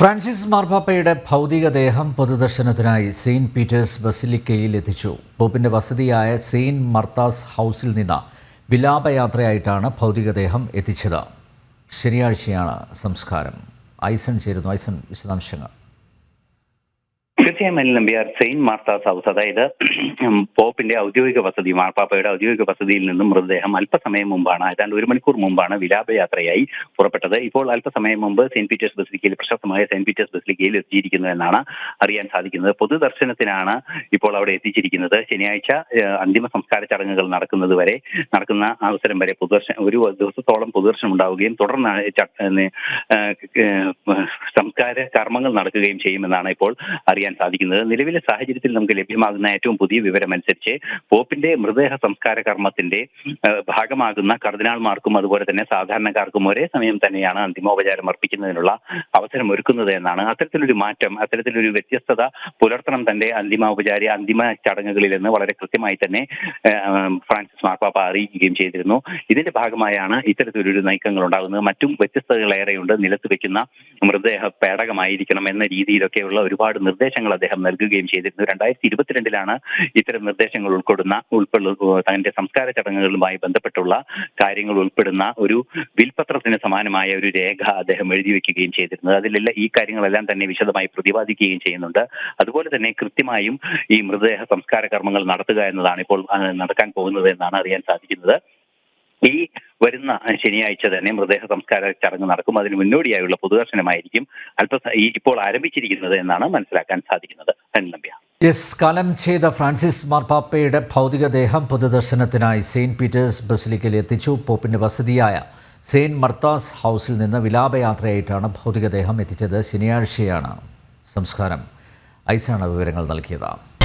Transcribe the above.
Francis മാർപ്പാപ്പയുടെ ഭൗതികദേഹം പൊതുദർശനത്തിനായി Saint Peter's ബസിലിക്കയിൽ എത്തിച്ചു. പോപ്പിന്റെ വസതിയായ സെയിന്റ് മർത്താസ് ഹൗസിൽ നിന്ന് വിലാപയാത്രയായിട്ടാണ് ഭൗതികദേഹം എത്തിച്ചത്. ശനിയാഴ്ചയാണ് സംസ്കാരം. ഐസൺ ചേരുന്നു. ഐസൺ വിശദാംശങ്ങൾ. തീർച്ചയായും Anil Nambiar Saint Martha's House അതായത് പോപ്പിന്റെ ഔദ്യോഗിക വസതി മാർപ്പാപ്പയുടെ ഔദ്യോഗിക വസതിയിൽ നിന്നും മൃതദേഹം അല്പസമയം മുമ്പാണ് ഏതാണ്ട് ഒരു മണിക്കൂർ മുമ്പാണ് വിലാപയാത്രയായി പുറപ്പെട്ടത്. ഇപ്പോൾ അല്പസമയം മുമ്പ് സെന്റ് പീറ്റേഴ്സ് ബസിലിക്കയിൽ പ്രശസ്തമായ സെന്റ് പീറ്റേഴ്സ് ബസിലിക്കയിൽ എത്തിയിരിക്കുന്നു എന്നാണ് അറിയാൻ സാധിക്കുന്നത്. പൊതുദർശനത്തിനാണ് ഇപ്പോൾ അവിടെ എത്തിച്ചിരിക്കുന്നത്. ശനിയാഴ്ച അന്തിമ സംസ്കാര ചടങ്ങുകൾ നടക്കുന്നത് വരെ നടക്കുന്ന അവസരം വരെ പൊതുദർശനം ഒരു ദിവസത്തോളം പൊതുദർശനം ഉണ്ടാവുകയും തുടർന്ന് സംസ്കാര കർമ്മങ്ങൾ നടക്കുകയും ചെയ്യുമെന്നാണ് ഇപ്പോൾ അറിയാൻ സാധിക്കുന്നത്. നിലവിലെ സാഹചര്യത്തിൽ നമുക്ക് ലഭ്യമാകുന്ന ഏറ്റവും പുതിയ വിവരമനുസരിച്ച് പോപ്പിന്റെ മൃതദേഹ സംസ്കാര കർമ്മത്തിന്റെ ഭാഗമാകുന്ന കർദിനാൾമാർക്കും അതുപോലെ തന്നെ സാധാരണക്കാർക്കും ഒരേ സമയം തന്നെയാണ് അന്തിമോപചാരം അർപ്പിക്കുന്നതിനുള്ള അവസരം ഒരുക്കുന്നത് എന്നാണ്. അത്തരത്തിലൊരു മാറ്റം അത്തരത്തിലൊരു വ്യത്യസ്തത പുലർത്തണം തന്റെ അന്തിമോപചാരി അന്തിമ ചടങ്ങുകളിൽ എന്ന് വളരെ കൃത്യമായി തന്നെ ഫ്രാൻസിസ് മാർപ്പാപ്പ അറിയിക്കുകയും ചെയ്തിരുന്നു. ഇതിന്റെ ഭാഗമായാണ് ഇത്തരത്തിലൊരു നീക്കങ്ങൾ ഉണ്ടാകുന്നത് മറ്റും വ്യത്യസ്തതകളേറെയുണ്ട്. നിലത്ത് വെക്കുന്ന മൃതദേഹ പേടകമായിരിക്കണം എന്ന രീതിയിലൊക്കെയുള്ള ഒരുപാട് നിർദ്ദേശങ്ങൾ അദ്ദേഹം നൽകുകയും ചെയ്തിരുന്നു. രണ്ടായിരത്തി ഇരുപത്തിരണ്ടിലാണ് ഇത്തരം നിർദ്ദേശങ്ങൾ ഉൾക്കൊള്ളുന്ന ഉൾപ്പെടുന്ന തന്റെ സംസ്കാര ചടങ്ങുകളുമായി ബന്ധപ്പെട്ടുള്ള കാര്യങ്ങൾ ഉൾപ്പെടുന്ന ഒരു വിൽപത്രത്തിന് സമാനമായ ഒരു രേഖ അദ്ദേഹം എഴുതി വെക്കുകയും ചെയ്തിരുന്നത്. അതിലെല്ലാം ഈ കാര്യങ്ങളെല്ലാം തന്നെ വിശദമായി പ്രതിപാദിക്കുകയും ചെയ്യുന്നുണ്ട്. അതുപോലെ തന്നെ കൃത്യമായും ഈ മൃതദേഹ സംസ്കാര കർമ്മങ്ങൾ നടത്തുക എന്നതാണ് ഇപ്പോൾ നടക്കാൻ പോകുന്നത് എന്നാണ് അറിയാൻ സാധിക്കുന്നത്. ഈ വരുന്ന ശനിയാഴ്ച തന്നെ മൃതദേഹ സംസ്കാര ചടങ്ങ് നടക്കും. അതിന് മുന്നോടിയായുള്ള പൊതുദർശനമായിരിക്കും അല്പ ഇപ്പോൾ ആരംഭിച്ചിരിക്കുന്നത് എന്നാണ് മനസ്സിലാക്കാൻ സാധിക്കുന്നത്. നമ്പ്യ. എസ് കാലം ചെയ്ത ഫ്രാൻസിസ് മാർപ്പാപ്പയുടെ ഭൗതികദേഹം പൊതുദർശനത്തിനായി സെയിന്റ് പീറ്റേഴ്സ് ബസിലിക്കയിൽ എത്തിച്ചു. പോപ്പിന്റെ വസതിയായ സെയിന്റ് മർത്താസ് ഹൗസിൽ നിന്ന് വിലാപയാത്രയായിട്ടാണ് ഭൗതികദേഹം എത്തിച്ചത്. ശനിയാഴ്ചയാണ്. സംസ്കാരം. ഐസാണ് വിവരങ്ങൾ നൽകിയത്.